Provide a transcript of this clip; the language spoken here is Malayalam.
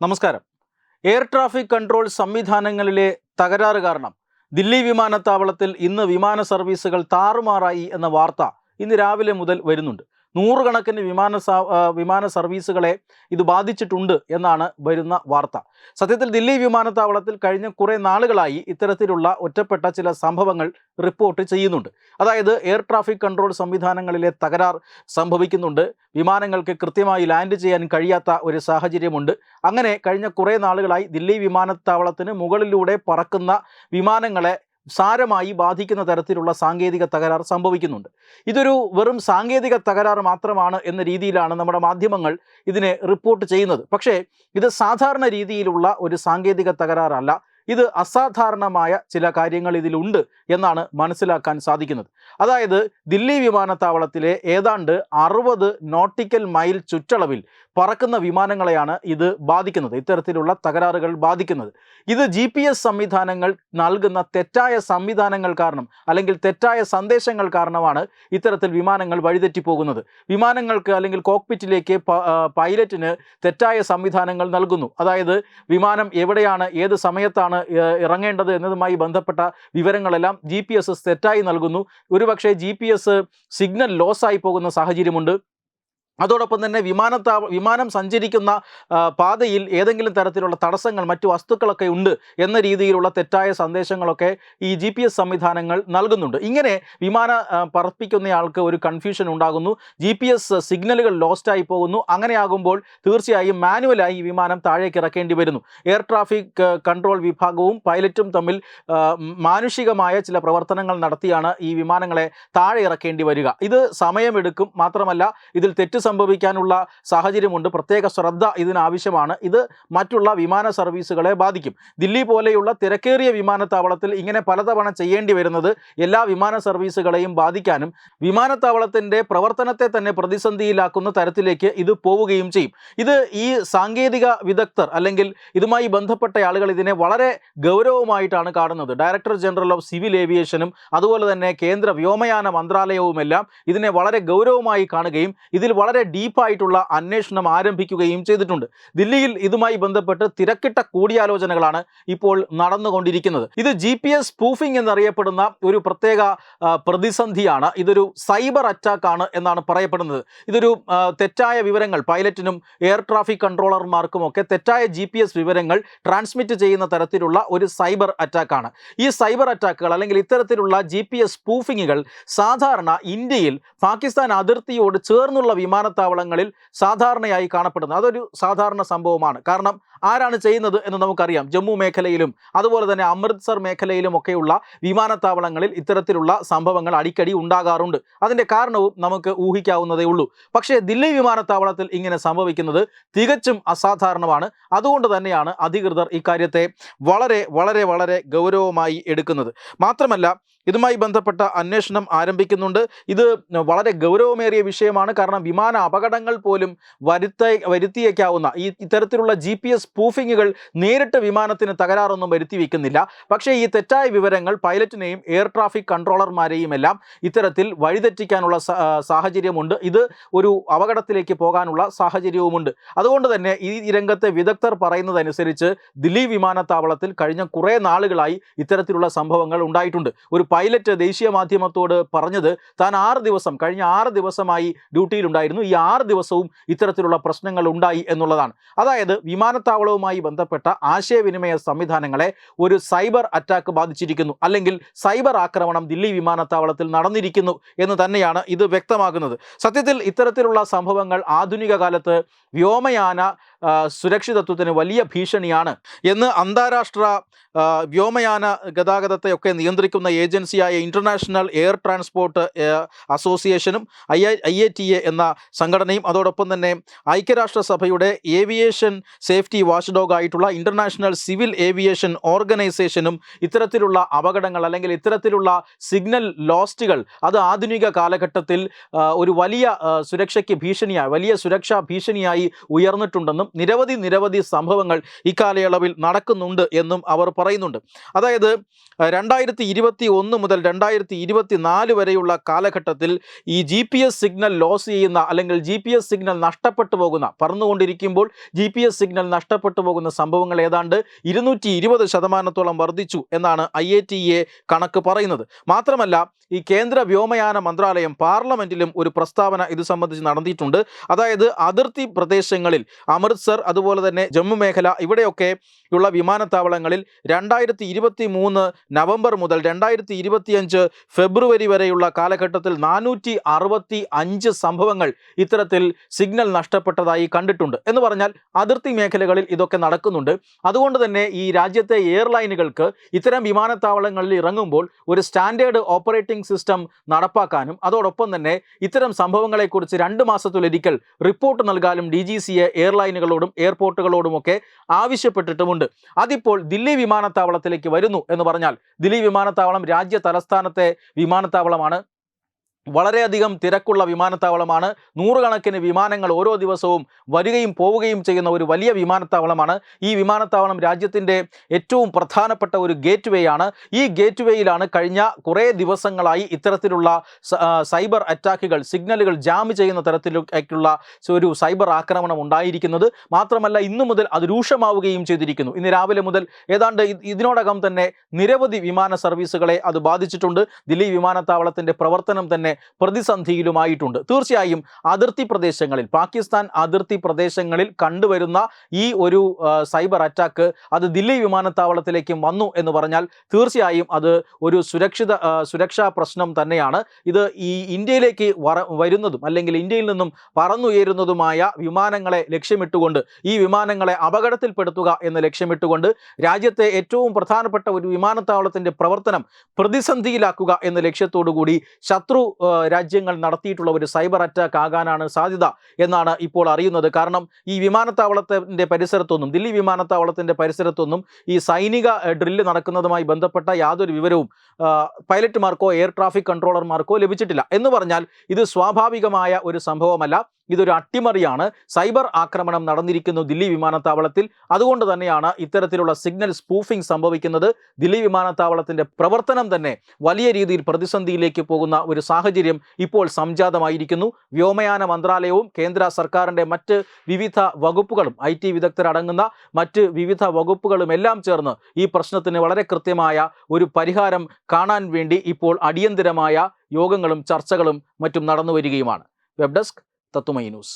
നമസ്കാരം. എയർ ട്രാഫിക് കൺട്രോൾ സംവിധാനങ്ങളിലെ തകരാറ് കാരണം ദില്ലി വിമാനത്താവളത്തിൽ ഇന്ന് വിമാന സർവീസുകൾ താറുമാറായി എന്ന വാർത്ത ഇന്ന് രാവിലെ മുതൽ വരുന്നുണ്ട്. നൂറുകണക്കിന് വിമാന വിമാന സർവീസുകളെ ഇത് ബാധിച്ചിട്ടുണ്ട് എന്നാണ് വരുന്ന വാർത്ത. സത്യത്തിൽ ദില്ലി വിമാനത്താവളത്തിൽ കഴിഞ്ഞ കുറേ നാളുകളായി ഇത്തരത്തിലുള്ള ഒറ്റപ്പെട്ട ചില സംഭവങ്ങൾ റിപ്പോർട്ട് ചെയ്യുന്നുണ്ട്. അതായത് എയർ ട്രാഫിക് കൺട്രോൾ സംവിധാനങ്ങളിലെ തകരാർ സംഭവിക്കുന്നുണ്ട്. വിമാനങ്ങൾക്ക് കൃത്യമായി ലാൻഡ് ചെയ്യാൻ കഴിയാത്ത ഒരു സാഹചര്യമുണ്ട്. അങ്ങനെ കഴിഞ്ഞ കുറേ നാളുകളായി ദില്ലി വിമാനത്താവളത്തിന് മുകളിലൂടെ പറക്കുന്ന വിമാനങ്ങളെ സാരമായി ബാധിക്കുന്ന തരത്തിലുള്ള സാങ്കേതിക തകരാർ സംഭവിക്കുന്നുണ്ട്. ഇതൊരു വെറും സാങ്കേതിക തകരാർ മാത്രമാണ് എന്ന രീതിയിലാണ് നമ്മുടെ മാധ്യമങ്ങൾ ഇതിനെ റിപ്പോർട്ട് ചെയ്യുന്നത്. പക്ഷേ ഇത് സാധാരണ രീതിയിലുള്ള ഒരു സാങ്കേതിക തകരാറല്ല. ഇത് അസാധാരണമായ ചില കാര്യങ്ങൾ ഇതിലുണ്ട് എന്നാണ് മനസ്സിലാക്കാൻ സാധിക്കുന്നത്. അതായത് ദില്ലി വിമാനത്താവളത്തിലെ ഏതാണ്ട് അറുപത് നോട്ടിക്കൽ മൈൽ ചുറ്റളവിൽ പറക്കുന്ന വിമാനങ്ങളെയാണ് ഇത് ബാധിക്കുന്നത്. ഇത്തരത്തിലുള്ള തകരാറുകൾ ബാധിക്കുന്നത്. ഇത് ജി പി എസ് സംവിധാനങ്ങൾ നൽകുന്ന തെറ്റായ സംവിധാനങ്ങൾ കാരണം അല്ലെങ്കിൽ തെറ്റായ സന്ദേശങ്ങൾ കാരണമാണ് ഇത്തരത്തിൽ വിമാനങ്ങൾ വഴിതെറ്റി പോകുന്നത്. വിമാനങ്ങൾക്ക് അല്ലെങ്കിൽ കോക്പിറ്റിലേക്ക് പൈലറ്റിന് തെറ്റായ സംവിധാനങ്ങൾ നൽകുന്നു. അതായത് വിമാനം എവിടെയാണ് ഏത് സമയത്താണ് ഇറങ്ങേണ്ടത് എന്നതുമായി ബന്ധപ്പെട്ട വിവരങ്ങളെല്ലാം ജി പി എസ് തെറ്റായി നൽകുന്നു. ഒരുപക്ഷെ ജി പി എസ് സിഗ്നൽ പോകുന്ന സാഹചര്യമുണ്ട്. അതോടൊപ്പം തന്നെ വിമാനത്താവ വിമാനം സഞ്ചരിക്കുന്ന പാതയിൽ ഏതെങ്കിലും തരത്തിലുള്ള തടസ്സങ്ങൾ മറ്റു വസ്തുക്കളൊക്കെ ഉണ്ട് എന്ന രീതിയിലുള്ള തെറ്റായ സന്ദേശങ്ങളൊക്കെ ഈ ജി പി എസ് സംവിധാനങ്ങൾ നൽകുന്നുണ്ട്. ഇങ്ങനെ വിമാന പറപ്പിക്കുന്നയാൾക്ക് ഒരു കൺഫ്യൂഷൻ ഉണ്ടാകുന്നു. ജി പി എസ് സിഗ്നലുകൾ ലോസ്റ്റായി പോകുന്നു. അങ്ങനെയാകുമ്പോൾ തീർച്ചയായും മാനുവലായി ഈ വിമാനം താഴേക്ക് ഇറക്കേണ്ടി വരുന്നു. എയർ ട്രാഫിക് കൺട്രോൾ വിഭാഗവും പൈലറ്റും തമ്മിൽ മാനുഷികമായ ചില പ്രവർത്തനങ്ങൾ നടത്തിയാണ് ഈ വിമാനങ്ങളെ താഴെ ഇറക്കേണ്ടി വരിക. ഇത് സമയമെടുക്കും. മാത്രമല്ല ഇതിൽ തെറ്റ് സംഭവിക്കാനുള്ള സാഹചര്യമുണ്ട്. പ്രത്യേക ശ്രദ്ധ ഇതിനാവശ്യമാണ്. ഇത് മറ്റുള്ള വിമാന സർവീസുകളെ ബാധിക്കും. ദില്ലി പോലെയുള്ള തിരക്കേറിയ വിമാനത്താവളത്തിൽ ഇങ്ങനെ പലതവണ ചെയ്യേണ്ടി വരുന്നത് എല്ലാ വിമാന സർവീസുകളെയും ബാധിക്കാനും വിമാനത്താവളത്തിന്റെ പ്രവർത്തനത്തെ തന്നെ പ്രതിസന്ധിയിലാക്കുന്ന തരത്തിലേക്ക് ഇത് പോവുകയും ചെയ്യും. ഇത് ഈ സാങ്കേതിക വിദഗ്ധർ അല്ലെങ്കിൽ ഇതുമായി ബന്ധപ്പെട്ട ആളുകൾ ഇതിനെ വളരെ ഗൗരവമായിട്ടാണ് കാണുന്നത്. ഡയറക്ടർ ജനറൽ ഓഫ് സിവിൽ ഏവിയേഷനും അതുപോലെ തന്നെ കേന്ദ്ര വ്യോമയാന മന്ത്രാലയവുമെല്ലാം ഇതിനെ വളരെ ഗൗരവമായി കാണുകയും ഇതിൽ വളരെ ഡീപ്പായിട്ടുള്ള അന്വേഷണം ആരംഭിക്കുകയും ചെയ്തിട്ടുണ്ട്. ദില്ലിയിൽ ഇതുമായി ബന്ധപ്പെട്ട് തിരക്കിട്ട കൂടിയാലോചനകളാണ് ഇപ്പോൾ നടന്നുകൊണ്ടിരിക്കുന്നത്. ഇത് ജി പി എസ് സ്പൂഫിംഗ് എന്നറിയപ്പെടുന്ന ഒരു പ്രത്യേക പ്രതിസന്ധിയാണ്. ഇതൊരു സൈബർ അറ്റാക്ക് ആണ് എന്നാണ് പറയപ്പെടുന്നത്. ഇതൊരു തെറ്റായ വിവരങ്ങൾ പൈലറ്റിനും എയർ ട്രാഫിക് കൺട്രോളർമാർക്കും ഒക്കെ തെറ്റായ ജി വിവരങ്ങൾ ട്രാൻസ്മിറ്റ് ചെയ്യുന്ന തരത്തിലുള്ള ഒരു സൈബർ അറ്റാക്കാണ്. ഈ സൈബർ അറ്റാക്കുകൾ അല്ലെങ്കിൽ ഇത്തരത്തിലുള്ള ജി പി എസ് സ്പൂഫിങ്ങുകൾ സാധാരണ ഇന്ത്യയിൽ പാകിസ്ഥാൻ അതിർത്തിയോട് ചേർന്നുള്ള വിമാനത്താവളങ്ങളിൽ സാധാരണയായി കാണപ്പെടുന്നത്. അതൊരു സാധാരണ സംഭവമാണ്. കാരണം ആരാണ് ചെയ്യുന്നത് എന്ന് നമുക്കറിയാം. ജമ്മു മേഖലയിലും അതുപോലെ തന്നെ അമൃത്സർ മേഖലയിലും ഒക്കെയുള്ള വിമാനത്താവളങ്ങളിൽ ഇത്തരത്തിലുള്ള സംഭവങ്ങൾ അടിക്കടി ഉണ്ടാകാറുണ്ട്. അതിന്റെ കാരണവും നമുക്ക് ഊഹിക്കാവുന്നതേ ഉള്ളൂ. പക്ഷേ ദില്ലി വിമാനത്താവളത്തിൽ ഇങ്ങനെ സംഭവിക്കുന്നത് തികച്ചും അസാധാരണമാണ്. അതുകൊണ്ട് തന്നെയാണ് അധികൃതർ ഇക്കാര്യത്തെ വളരെ വളരെ വളരെ ഗൗരവമായി എടുക്കുന്നത്. മാത്രമല്ല ഇതുമായി ബന്ധപ്പെട്ട അന്വേഷണം ആരംഭിക്കുന്നുണ്ട്. ഇത് വളരെ ഗൗരവമേറിയ വിഷയമാണ്. കാരണം വിമാന അപകടങ്ങൾ പോലും വരുത്ത വരുത്തിയേക്കാവുന്ന ഈ ഇത്തരത്തിലുള്ള ജി പി എസ് നേരിട്ട് വിമാനത്തിന് തകരാറൊന്നും വരുത്തി വയ്ക്കുന്നില്ല പക്ഷേ ഈ തെറ്റായ വിവരങ്ങൾ പൈലറ്റിനെയും എയർ ട്രാഫിക് കൺട്രോളർമാരെയും എല്ലാം ഇത്തരത്തിൽ വഴിതെറ്റിക്കാനുള്ള സാഹചര്യമുണ്ട്. ഇത് ഒരു അപകടത്തിലേക്ക് പോകാനുള്ള സാഹചര്യവുമുണ്ട്. അതുകൊണ്ട് തന്നെ ഈ രംഗത്തെ വിദഗ്ധർ പറയുന്നതനുസരിച്ച് ദില്ലി വിമാനത്താവളത്തിൽ കഴിഞ്ഞ കുറേ നാളുകളായി ഇത്തരത്തിലുള്ള സംഭവങ്ങൾ ഉണ്ടായിട്ടുണ്ട്. ഒരു പൈലറ്റ് ദേശീയ മാധ്യമത്തോട് പറഞ്ഞത് താൻ ആറ് ദിവസം കഴിഞ്ഞ ആറ് ദിവസമായി ഡ്യൂട്ടിയിലുണ്ടായിരുന്നു. ഈ ആറ് ദിവസവും ഇത്തരത്തിലുള്ള പ്രശ്നങ്ങൾ ഉണ്ടായി എന്നുള്ളതാണ്. അതായത് വിമാനത്താവളവുമായി ബന്ധപ്പെട്ട ആശയവിനിമയ സംവിധാനങ്ങളെ ഒരു സൈബർ അറ്റാക്ക് ബാധിച്ചിരിക്കുന്നു. അല്ലെങ്കിൽ സൈബർ ആക്രമണം ദില്ലി വിമാനത്താവളത്തിൽ നടന്നിരിക്കുന്നു എന്ന് തന്നെയാണ് ഇത് വ്യക്തമാക്കുന്നത്. സത്യത്തിൽ ഇത്തരത്തിലുള്ള സംഭവങ്ങൾ ആധുനിക കാലത്ത് വ്യോമയാന സുരക്ഷിതത്വത്തിന് വലിയ ഭീഷണിയാണ് എന്ന് അന്താരാഷ്ട്ര വ്യോമയാന ഗതാഗതത്തെയൊക്കെ നിയന്ത്രിക്കുന്ന ഏജൻസിയായ ഇന്റർനാഷണൽ എയർ ട്രാൻസ്പോർട്ട് അസോസിയേഷനും I I A T A എന്ന സംഘടനയും അതോടൊപ്പം തന്നെ ഐക്യരാഷ്ട്രസഭയുടെ ഏവിയേഷൻ സേഫ്റ്റി വാച്ച് ഡോഗ് ആയിട്ടുള്ള ഇന്റർനാഷണൽ സിവിൽ ഏവിയേഷൻ ഓർഗനൈസേഷനും ഇത്തരത്തിലുള്ള അപകടങ്ങൾ അല്ലെങ്കിൽ ഇത്തരത്തിലുള്ള സിഗ്നൽ ലോസ്റ്റുകൾ അത് ആധുനിക കാലഘട്ടത്തിൽ ഒരു വലിയ സുരക്ഷയ്ക്ക് ഭീഷണിയായി വലിയ സുരക്ഷാ ഭീഷണിയായി ഉയർന്നിട്ടുണ്ടെന്നും എന്നും നിരവധി നിരവധി സംഭവങ്ങൾ ഇക്കാലയളവിൽ നടക്കുന്നുണ്ട് എന്നും അവർ പറയുന്നുണ്ട്. അതായത് രണ്ടായിരത്തി ഇരുപത്തി ഒന്ന് മുതൽ രണ്ടായിരത്തി ഇരുപത്തി നാല് വരെയുള്ള കാലഘട്ടത്തിൽ ഈ G P S signal loss ചെയ്യുന്ന അല്ലെങ്കിൽ ജി പി എസ് സിഗ്നൽ നഷ്ടപ്പെട്ടു പോകുന്ന പറന്നുകൊണ്ടിരിക്കുമ്പോൾ ജി പി എസ് സിഗ്നൽ നഷ്ടപ്പെട്ടു പോകുന്ന സംഭവങ്ങൾ ഏതാണ്ട് ഇരുന്നൂറ്റി ഇരുപത് ശതമാനത്തോളം വർദ്ധിച്ചു എന്നാണ് ഐ എ ടി എ കണക്ക് പറയുന്നത്. മാത്രമല്ല ഈ കേന്ദ്ര വ്യോമയാന മന്ത്രാലയം പാർലമെന്റിലും ഒരു പ്രസ്താവന ഇത് സംബന്ധിച്ച് നടത്തിയിട്ടുണ്ട്. അതായത് അതിർത്തി പ്രദേശങ്ങളിൽ അമൃത്സർ അതുപോലെ തന്നെ ജമ്മു മേഖല ഇവിടെയൊക്കെ ഉള്ള വിമാനത്താവളങ്ങളിൽ രണ്ടായിരത്തി ഇരുപത്തി മൂന്ന് നവംബർ മുതൽ രണ്ടായിരത്തി ഇരുപത്തിയഞ്ച് ഫെബ്രുവരി വരെയുള്ള കാലഘട്ടത്തിൽ നാനൂറ്റി അറുപത്തി അഞ്ച് സംഭവങ്ങൾ ഇത്തരത്തിൽ സിഗ്നൽ നഷ്ടപ്പെട്ടതായി കണ്ടിട്ടുണ്ട്. എന്ന് പറഞ്ഞാൽ അതിർത്തി മേഖലകളിൽ ഇതൊക്കെ നടക്കുന്നുണ്ട്. അതുകൊണ്ട് തന്നെ ഈ രാജ്യത്തെ എയർലൈനുകൾക്ക് ഇത്തരം വിമാനത്താവളങ്ങളിൽ ഇറങ്ങുമ്പോൾ ഒരു സ്റ്റാൻഡേർഡ് ഓപ്പറേറ്റിംഗ് സിസ്റ്റം നടപ്പാക്കാനും അതോടൊപ്പം തന്നെ ഇത്തരം സംഭവങ്ങളെക്കുറിച്ച് രണ്ട് മാസത്തിലൊരിക്കൽ റിപ്പോർട്ട് നൽകാനും ഡി ജി സി എയർലൈനുകളോടും എയർപോർട്ടുകളോടുമൊക്കെ ആവശ്യപ്പെട്ടിട്ടുമുണ്ട്. അതിപ്പോൾ ദില്ലി വിമാനത്താവളത്തിലേക്ക് വരുന്നു എന്ന് പറഞ്ഞാൽ ദില്ലി വിമാനത്താവളം രാജ്യ തലസ്ഥാനത്തെ വിമാനത്താവളമാണ്. വളരെയധികം തിരക്കുള്ള വിമാനത്താവളമാണ്. നൂറുകണക്കിന് വിമാനങ്ങൾ ഓരോ ദിവസവും വരികയും പോവുകയും ചെയ്യുന്ന ഒരു വലിയ വിമാനത്താവളമാണ്. ഈ വിമാനത്താവളം രാജ്യത്തിന്റെ ഏറ്റവും പ്രധാനപ്പെട്ട ഒരു ഗേറ്റ് ആണ് ഈ ഗേറ്റ് കഴിഞ്ഞ കുറേ ദിവസങ്ങളായി ഇത്തരത്തിലുള്ള സൈബർ അറ്റാക്കുകൾ സിഗ്നലുകൾ ജാം ചെയ്യുന്ന തരത്തിലേക്കുള്ള ഒരു സൈബർ ആക്രമണം ഉണ്ടായിരിക്കുന്നത്. മാത്രമല്ല ഇന്നു മുതൽ അത് രൂക്ഷമാവുകയും ചെയ്തിരിക്കുന്നു. ഇന്ന് രാവിലെ മുതൽ ഏതാണ്ട് ഇതിനോടകം തന്നെ നിരവധി വിമാന സർവീസുകളെ അത് ബാധിച്ചിട്ടുണ്ട്. ദില്ലി വിമാനത്താവളത്തിന്റെ പ്രവർത്തനം തന്നെ പ്രതിസന്ധിയിലുമായിട്ടുണ്ട്. തീർച്ചയായും അതിർത്തി പ്രദേശങ്ങളിൽ പാകിസ്ഥാൻ അതിർത്തി പ്രദേശങ്ങളിൽ കണ്ടുവരുന്ന ഈ ഒരു സൈബർ അറ്റാക്ക് അത് ദില്ലി വിമാനത്താവളത്തിലേക്കും വന്നു എന്ന് പറഞ്ഞാൽ തീർച്ചയായും അത് ഒരു സുരക്ഷിത സുരക്ഷാ പ്രശ്നം തന്നെയാണ്. ഇത് ഈ ഇന്ത്യയിലേക്ക് വരുന്നതും അല്ലെങ്കിൽ ഇന്ത്യയിൽ നിന്നും പറന്നുയരുന്നതുമായ വിമാനങ്ങളെ ലക്ഷ്യമിട്ടുകൊണ്ട് ഈ വിമാനങ്ങളെ അപകടത്തിൽപ്പെടുത്തുക എന്ന് ലക്ഷ്യമിട്ടുകൊണ്ട് രാജ്യത്തെ ഏറ്റവും പ്രധാനപ്പെട്ട ഒരു വിമാനത്താവളത്തിന്റെ പ്രവർത്തനം പ്രതിസന്ധിയിലാക്കുക എന്ന ലക്ഷ്യത്തോടു കൂടി ശത്രു രാജ്യങ്ങൾ നടത്തിയിട്ടുള്ള ഒരു സൈബർ അറ്റാക്ക് ആകാനാണ് സാധ്യത എന്നാണ് ഇപ്പോൾ അറിയുന്നത്. കാരണം ഈ വിമാനത്താവളത്തിന്റെ പരിസരത്തൊന്നും ദില്ലി വിമാനത്താവളത്തിന്റെ പരിസരത്തൊന്നും ഈ സൈനിക ഡ്രില്ല് നടക്കുന്നതുമായി ബന്ധപ്പെട്ട യാതൊരു വിവരവും പൈലറ്റുമാർക്കോ എയർ ട്രാഫിക് കൺട്രോളർമാർക്കോ ലഭിച്ചിട്ടില്ല. എന്ന് പറഞ്ഞാൽ ഇത് സ്വാഭാവികമായ ഒരു സംഭവമല്ല. ഇതൊരു അട്ടിമറിയാണ്. സൈബർ ആക്രമണം നടന്നിരിക്കുന്നു ദില്ലി വിമാനത്താവളത്തിൽ. അതുകൊണ്ട് തന്നെയാണ് ഇത്തരത്തിലുള്ള സിഗ്നൽ സ്പൂഫിംഗ് സംഭവിക്കുന്നത്. ദില്ലി വിമാനത്താവളത്തിന്റെ പ്രവർത്തനം തന്നെ വലിയ രീതിയിൽ പ്രതിസന്ധിയിലേക്ക് പോകുന്ന ഒരു സാഹചര്യം ഇപ്പോൾ സംജാതമായിരിക്കുന്നു. വ്യോമയാന മന്ത്രാലയവും കേന്ദ്ര സർക്കാരിന്റെ മറ്റ് വിവിധ വകുപ്പുകളും ഐ ടി വിദഗ്ധരടങ്ങുന്ന മറ്റ് വിവിധ വകുപ്പുകളും എല്ലാം ചേർന്ന് ഈ പ്രശ്നത്തിന് വളരെ കൃത്യമായ ഒരു പരിഹാരം കാണാൻ വേണ്ടി ഇപ്പോൾ അടിയന്തരമായ യോഗങ്ങളും ചർച്ചകളും മറ്റും നടന്നു വരികയുമാണ് വെബ് ഡെസ്ക് தத்துமை நியூஸ்